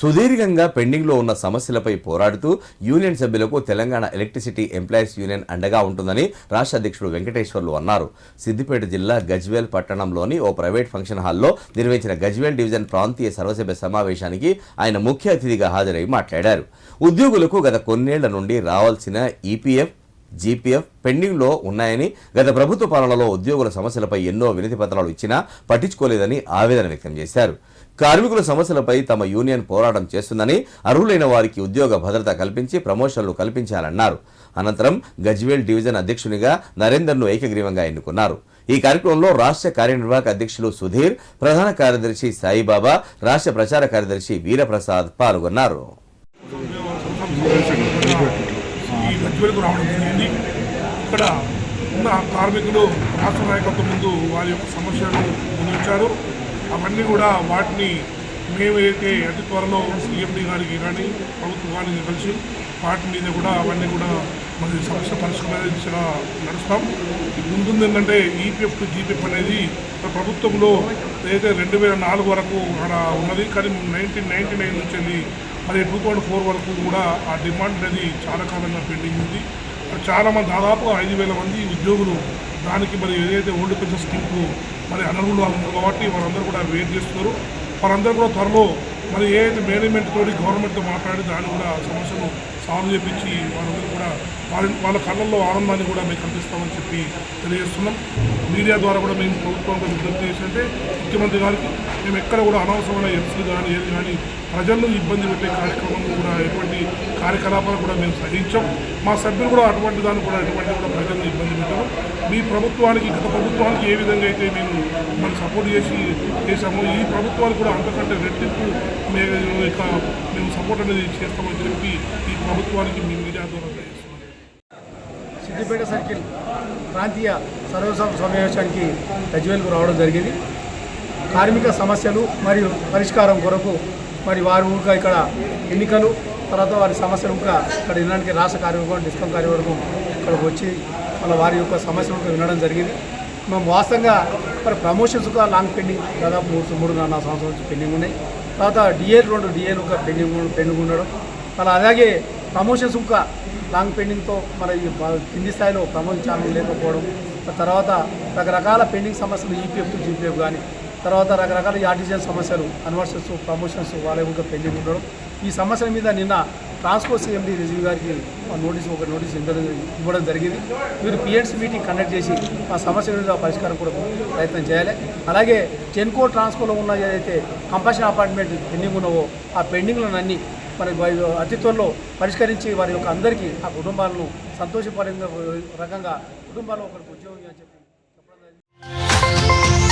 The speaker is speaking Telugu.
సుదీర్ఘంగా పెండింగ్లో ఉన్న సమస్యలపై పోరాడుతూ యూనియన్ సభ్యులకు తెలంగాణ ఎలక్ట్రిసిటీ ఎంప్లాయీస్ యూనియన్ అండగా ఉంటుందని రాష్ట్ర అధ్యక్షుడు వెంకటేశ్వర్లు అన్నారు. సిద్దిపేట జిల్లా గజ్వేల్ పట్టణంలోని ఓ ప్రైవేట్ ఫంక్షన్ హాల్లో నిర్వహించిన గజ్వేల్ డివిజన్ ప్రాంతీయ సర్వసభ్య సమావేశానికి ఆయన ముఖ్య అతిథిగా హాజరై మాట్లాడారు. ఉద్యోగులకు గత కొన్నేళ్ళ నుండి రావాల్సిన ఈపీఎఫ్ జీపీఎఫ్ పెండింగ్లో ఉన్నాయని గత ప్రభుత్వ పాలనలో ఉద్యోగుల సమస్యలపై ఎన్నో వినతి పత్రాలు ఇచ్చినా పట్టించుకోలేదని ఆవేదన వ్యక్తం చేశారు. కార్మికుల సమస్యలపై తమ యూనియన్ పోరాటం చేస్తుందని అర్హులైన వారికి ఉద్యోగ భద్రత కల్పించి ప్రమోషన్లు కల్పించాలన్నారు. అనంతరం గజ్వేల్ డివిజన్ అధ్యక్షునిగా నరేందర్ను ఏకగ్రీవంగా ఎన్నుకున్నారు. ఈ కార్యక్రమంలో రాష్ట్ర కార్యనిర్వాహక అధ్యక్షులు సుధీర్ ప్రధాన కార్యదర్శి సాయిబాబా రాష్ట్ర ప్రచార కార్యదర్శి వీరప్రసాద్ పాల్గొన్నారు. ఈ రావడం జరిగింది. ఇక్కడ ఉన్న కార్మికులు రాష్ట్ర నాయకత్వం ముందు వారి యొక్క సమస్యలను ముందుంచారు అవన్నీ కూడా వాటిని మేమైతే అతి త్వరలో సీఎండీ గారికి కానీ ప్రభుత్వం గారికి కలిసి వాటి మీద కూడా అవన్నీ కూడా మరి సమస్య పరిష్కారం నడుస్తాం. ముందుంది ఏంటంటే ఈపీఎఫ్ టు జీపీఎఫ్ అనేది ప్రభుత్వంలో అయితే రెండు వేల నాలుగు వరకు అక్కడ ఉన్నది కానీ నైన్టీన్ నైన్టీ నైన్ నుంచి వెళ్ళి మరి టూ థౌజండ్ ఫోర్ వరకు కూడా ఆ డిమాండ్ అనేది చాలా కాలంగా పెండింగ్ ఉంది. చాలామంది చాలా మంది దాదాపు ఐదు వేల మంది ఉద్యోగులు దానికి మరి ఏదైతే ఓల్డ్ పెన్షన్ స్కీమ్కు మరి అనర్హులు ఉన్నారు కాబట్టి వారందరూ కూడా వెయిట్ చేస్తున్నారు. వారందరూ కూడా త్వరలో మరి ఏదైతే మేనేజ్మెంట్ తోటి గవర్నమెంట్తో మాట్లాడి దాన్ని కూడా సమస్యను సాల్వ్ చేపించి వాళ్ళందరూ కూడా వారి వాళ్ళ కళ్ళల్లో ఆనందాన్ని కూడా మేము కల్పిస్తామని చెప్పి తెలియజేస్తున్నాం. మీడియా ద్వారా కూడా మేము ప్రభుత్వానికి విజ్ఞప్తి చేసింటే ముఖ్యమంత్రి గారికి మేము ఎక్కడ కూడా అనవసరమైన ఎఫ్సీలు కానీ ఏది కానీ ప్రజలను ఇబ్బంది పెట్టే కార్యక్రమం కూడా ఎటువంటి కార్యకలాపాలు కూడా మేము సహించాం. మా సభ్యులు కూడా అటువంటి దాన్ని కూడా ఎటువంటి కూడా ప్రజలను ఇబ్బంది పెట్టాము మీ ప్రభుత్వానికి గత ప్రభుత్వానికి ఏ విధంగా అయితే మేము మనం సపోర్ట్ చేసి చేశామో ఈ ప్రభుత్వానికి కూడా అంతకంటే రెట్టింపు మేము ఇక మేము సపోర్ట్ అనేది చేస్తామని చెప్పి ఈ ప్రభుత్వానికి మీ మీడియా ద్వారా తెలియజేస్తున్నాం. సిద్దిపేట సర్కిల్ ప్రాంతీయ సర్వసభ సమావేశానికి గజ్వేల్కు రావడం జరిగింది. కార్మిక సమస్యలు మరియు పరిష్కారం కొరకు మరి వారి ఊరిక ఇక్కడ ఎన్నికలు తర్వాత వారి సమస్యలు ఇంకా ఇక్కడ వినడానికి రాష్ట్ర కార్యవర్గం డిస్కం కార్యవర్గం ఇక్కడికి వచ్చి వాళ్ళ వారి యొక్క సమస్యలు వినడం జరిగింది. మేము వాస్తవంగా మరి ప్రమోషన్స్ కూడా లాంగ్ పెండింగ్ దాదాపు మూడు మూడు నాలుగు సంవత్సరాల నుంచి పెండింగ్ ఉన్నాయి. తర్వాత డిఏ రెండు డిఏలు ఒక పెండింగ్ పెండింగ్ ఉండడం. అలా అలాగే ప్రమోషన్స్ ఇంకా లాంగ్ పెండింగ్తో మరి కింది స్థాయిలో ప్రమోషన్ ఛానల్ లేకపోవడం ఆ తర్వాత రకరకాల పెండింగ్ సమస్యలు ఈపీఎఫ్ జీపీఎఫ్ కానీ తర్వాత రకరకాల ఆర్టిజన్ సమస్యలు కన్వర్షన్స్ ప్రమోషన్స్ వాళ్ళ ఇంకా పెండింగ్ ఉండడం. ఈ సమస్యల మీద నిన్న ట్రాన్స్కో సీఎండీ రిజీవ్ గారికి నోటీస్ ఒక నోటీస్ ఇవ్వడం జరిగింది. మీరు పిఎన్స్ మీటింగ్ కండక్ట్ చేసి ఆ సమస్య మీద పరిష్కారం కూడా ప్రయత్నం చేయాలి. అలాగే జెన్కో ట్రాన్స్కోలో ఉన్న ఏదైతే కంపల్షన్ అపార్ట్మెంట్ పెండింగ్ ఉన్నవో ఆ పెండింగ్లను అన్ని మరి వారి అతి త్వరలో పరిష్కరించి వారి యొక్క అందరికీ ఆ కుటుంబాలను సంతోషపడే రకంగా కుటుంబాల్లో ఒకరికి ఉద్యోగం అని చెప్పి చెప్పడం జరిగింది.